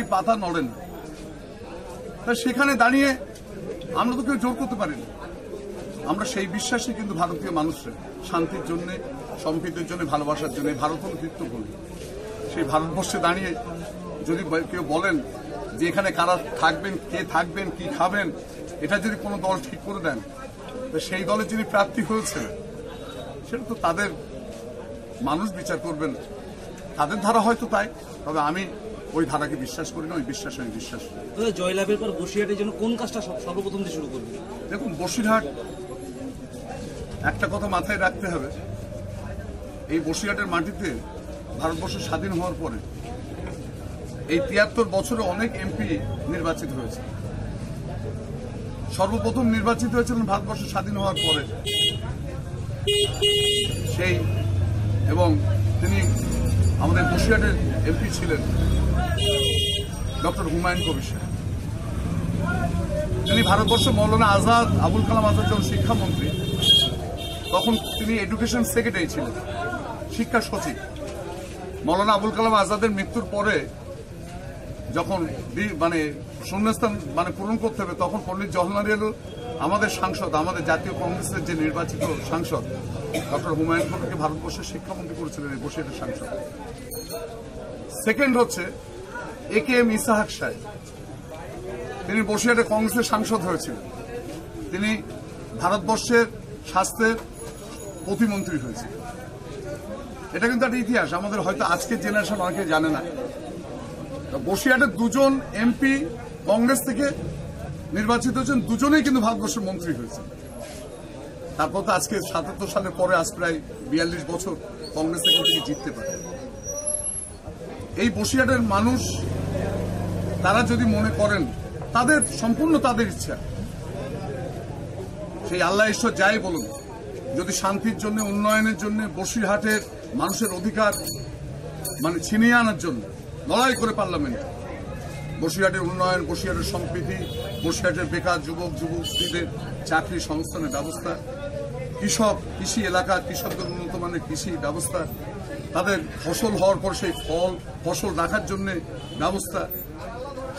একটি পাতা নড়েন তা সেখানে দাঁড়িয়ে আমরা তো কেউ জোর করতে পারিনি। আমরা সেই বিশ্বাসে কিন্তু ভারতীয় মানুষরা। শান্তির জন্য সম্প্রীতির জন্য, ভালোবাসার জন্য, ভারত হল বলি সেই ভারতবর্ষে দাঁড়িয়ে যদি কেউ বলেন যে এখানে কারা থাকবেন, কে থাকবেন, কি খাবেন, এটা যদি কোনো দল ঠিক করে দেন সেই দলের যিনি প্রার্থী হয়েছে সেটা তো তাদের মানুষ বিচার করবেন। তাদের ধারা হয়তো তাই, তবে আমি ওই ধারাকে বিশ্বাস করি না ওই বিশ্বাস আমি বিশ্বাস করি। জয়লাভের পর বসিরহাটের জন্য কোন কাজটা সর্বপ্রথম দিয়ে শুরু করবে দেখুন বসিরহাট একটা কথা মাথায় রাখতে হবে এই বসিরহাটের মাটিতে ভারতবর্ষ স্বাধীন হওয়ার পরে এই তিয়াত্তর বছরে অনেক এমপি নির্বাচিত হয়েছে। সর্বপ্রথম নির্বাচিত হয়েছিলেন ভারতবর্ষ স্বাধীন হওয়ার পরে। সেই এবং তিনি আমাদের বসিরহাটের এমপি ছিলেন ডক্টর হুমায়ুন সাহেব। তিনি ভারতবর্ষ মৌলানা আজাদ আবুল কালাম আজাদ যখন শিক্ষামন্ত্রী, তখন তিনি এডুকেশন সেক্রেটারি ছিলেন, শিক্ষা সচিব। মৌলানা আবুল কালাম আজাদের মৃত্যুর পরে যখন মানে শূন্যস্থান মানে পূরণ করতে হবে, তখন পণ্ডিত জওহরলাল আমাদের সাংসদ, আমাদের জাতীয় কংগ্রেসের যে নির্বাচিত সাংসদ, ডক্টর হুমায়ুন কবিরকে ভারতবর্ষের শিক্ষামন্ত্রী করেছিলেন এই বসিরহাটের সাংসদ। সেকেন্ড হচ্ছে এ কে এম ইসাহাক সাহেব। তিনি বসিরহাটে কংগ্রেসের সাংসদ হয়েছিলেন। তিনি ভারতবর্ষের স্বাস্থ্যের প্রতিমন্ত্রী হয়েছিলেন। এটা কিন্তু একটা ইতিহাস, আমাদের হয়তো আজকের জেনারেশন অনেকে জানে না। বসিরহাটের দুজন এমপি কংগ্রেস থেকে নির্বাচিত হয়েছেন। দুজনেই কিন্তু ভারতবর্ষের মন্ত্রী হয়েছে তারপর তো আজকে সাতাত্তর সালের পরে আজ প্রায় বিয়াল্লিশ বছর কংগ্রেস থেকে থেকে জিততে পারে এই বসিরহাটের মানুষ, তারা যদি মনে করেন, তাদের, সম্পূর্ণ তাদের ইচ্ছা। সেই আল্লাহ ঈশ্বর যাই বলুন, যদি শান্তির জন্য, উন্নয়নের জন্য, বসিরহাটের মানুষের অধিকার মানে ছিনিয়ে আনার জন্য লড়াই করে পার্লামেন্টে। বসিরহাটের উন্নয়ন, বসিরহাটের সম্প্রীতি, বসিরহাটের বেকার যুবক, যুবতীদের চাকরি সংস্থানের ব্যবস্থা, কৃষক, কৃষি এলাকা, কৃষকদের উন্নত মানের কৃষি ব্যবস্থা, তাদের ফসল হওয়ার পর সেই ফল, ফসল রাখার জন্য ব্যবস্থা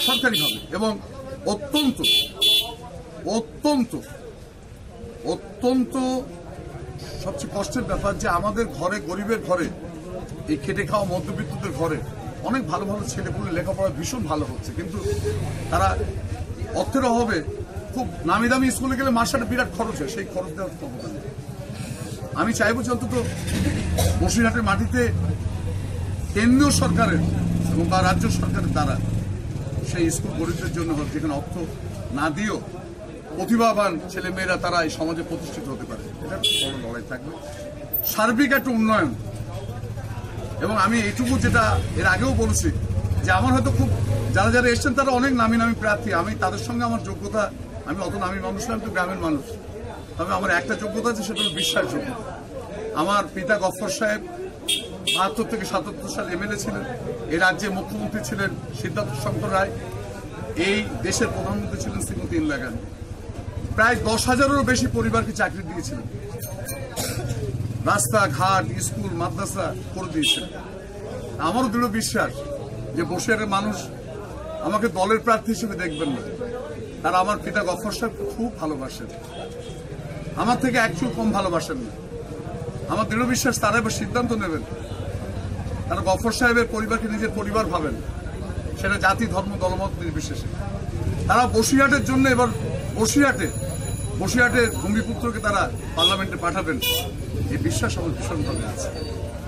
সরকারিভাবে এবং অত্যন্ত অত্যন্ত অত্যন্ত সবচেয়ে কষ্টের ব্যাপার যে আমাদের ঘরে, গরিবের ঘরে, এই খেটে খাওয়া মধ্যবিত্তদের ঘরে অনেক ভালো ভালো ছেলেপুলে লেখাপড়া ভীষণ ভালো হচ্ছে, কিন্তু তারা অর্থের অভাবে খুব নামি দামি স্কুলে গেলে মাসে একটা বিরাট খরচ হয়, সেই খরচ দেওয়ার ক্ষমতা নেই। আমি চাইব যে অন্তত বসিরহাটের মাটিতে কেন্দ্রীয় সরকারের এবং বা রাজ্য সরকারের দ্বারা সেই স্কুল গরিবদের জন্য হোক, যেখানে অর্থ না দিয়েও প্রতিভাবান ছেলেমেয়েরা তারা এই সমাজে প্রতিষ্ঠিত হতে পারে। এটা বড় লড়াই থাকবে। সার্বিক একটা উন্নয়ন এবং আমি এইটুকু যেটা এর আগেও বলেছি যে আমার হয়তো খুব যারা যারা এসছেন তারা অনেক নামি নামি প্রার্থী। আমি তাদের সঙ্গে আমার যোগ্যতা আমি অত নামি মানুষ না আমি তো গ্রামের মানুষ। তবে আমার একটা যোগ্যতা আছে, সেটা হলো বিশ্বাসযোগ্যতা আমার পিতা গফর সাহেব বাহাত্তর থেকে সাতাত্তর সাল এমএলএ ছিলেন। এই রাজ্যে মুখ্যমন্ত্রী ছিলেন সিদ্ধার্থ শঙ্কর রায়। এই দেশের প্রধানমন্ত্রী ছিলেন শ্রীমতী ইন্দিরা গান্ধী। প্রায় দশ হাজারেরও বেশি পরিবারকে চাকরি দিয়েছিলেন। রাস্তাঘাট, স্কুল, মাদ্রাসা করে দিয়েছেন। আমারও দৃঢ় বিশ্বাস যে বসিরহাটের মানুষ আমাকে দলের প্রার্থী হিসেবে দেখবেন না। তারা আমার পিতা গফর সাহেবকে খুব ভালোবাসেন। আমার থেকে একটু কম ভালোবাসেন না। আমার দৃঢ় বিশ্বাস তারা এবার সিদ্ধান্ত নেবেন। তারা গফর সাহেবের পরিবারকে নিজের পরিবার ভাবেন। সেটা জাতি, ধর্ম, দলমত নির্বিশেষে। তারা বসিরহাটের জন্য এবার বসিরহাটে, বসিরহাটের ভূমিপুত্রকে তারা পার্লামেন্টে পাঠাবেন। এই বিশ্বাস আমার ভীষণভাবে আছে।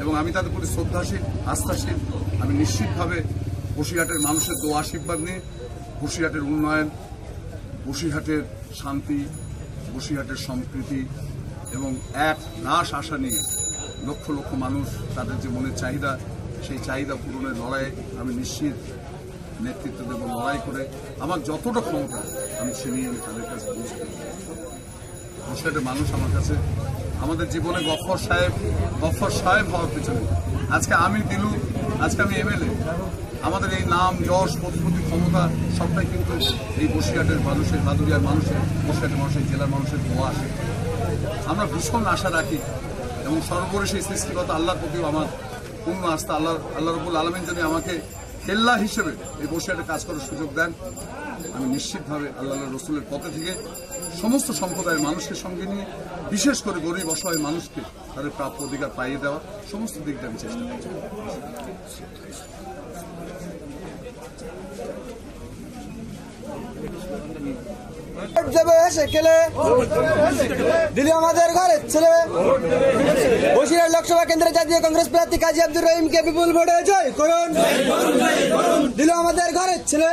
এবং আমি তাদের প্রতি শ্রদ্ধাশীল, আস্থাশীল। আমি নিশ্চিতভাবে বসিরহাটের মানুষের দোয়া, আশীর্বাদ নিয়ে বসিরহাটের উন্নয়ন, বসিরহাটের শান্তি, বসিরহাটের সম্প্রীতি এবং এক নাশ আশা নিয়ে লক্ষ লক্ষ মানুষ তাদের যে মনের চাহিদা, সেই চাহিদা পূরণের লড়াইয়ে আমি নিশ্চিত নেতৃত্ব দেব লড়াই করে। আমার যতটা ক্ষমতা, আমি ছিনিয়ে আমি তাদের কাছে পৌঁছে দেবো মানুষ আমার কাছে, আমাদের জীবনে গফর সাহেব গফর সাহেব হওয়ার পিছনে। আজকে আমি দিলু, আজকে আমি এমএলএ। আমাদের এই নাম, যশ প্রতিপত্তি ক্ষমতা, সবটাই কিন্তু এই বসিরহাটের মানুষের বাদুরিয়ার মানুষের, বসিরহাটের মানুষের জেলার মানুষের দোয়া আসে। আমরা ভীষণ আশা রাখি এবং সর্বোপরি সেই সৃষ্টিগত আল্লাহর প্রতিও আমার পূর্ণ আস্থা আল্লাহ আল্লাহ রবুল আলমিন যদি আমাকে কেল্লা হিসেবে এই বসিরহাটে কাজ করার সুযোগ দেন, আমি নিশ্চিতভাবে আল্লাহ রসুলের পথে থেকে সমস্ত সম্প্রদায়ের মানুষকে সঙ্গে নিয়ে বিশেষ করে গরিব অসহায় মানুষকে তাদের প্রাপ্য অধিকার পাইয়ে দেওয়া সমস্ত দিক দিয়ে আমি চেষ্টা করছি। এসে খেলে দিলি আমাদের ঘরের ছেলে বসিরহাট লোকসভা কেন্দ্রে জাতীয় কংগ্রেস প্রার্থী কাজী আব্দুর রহিমকে বিপুল ভোটে জয় করুন। দিল আমাদের ঘরের ছেলে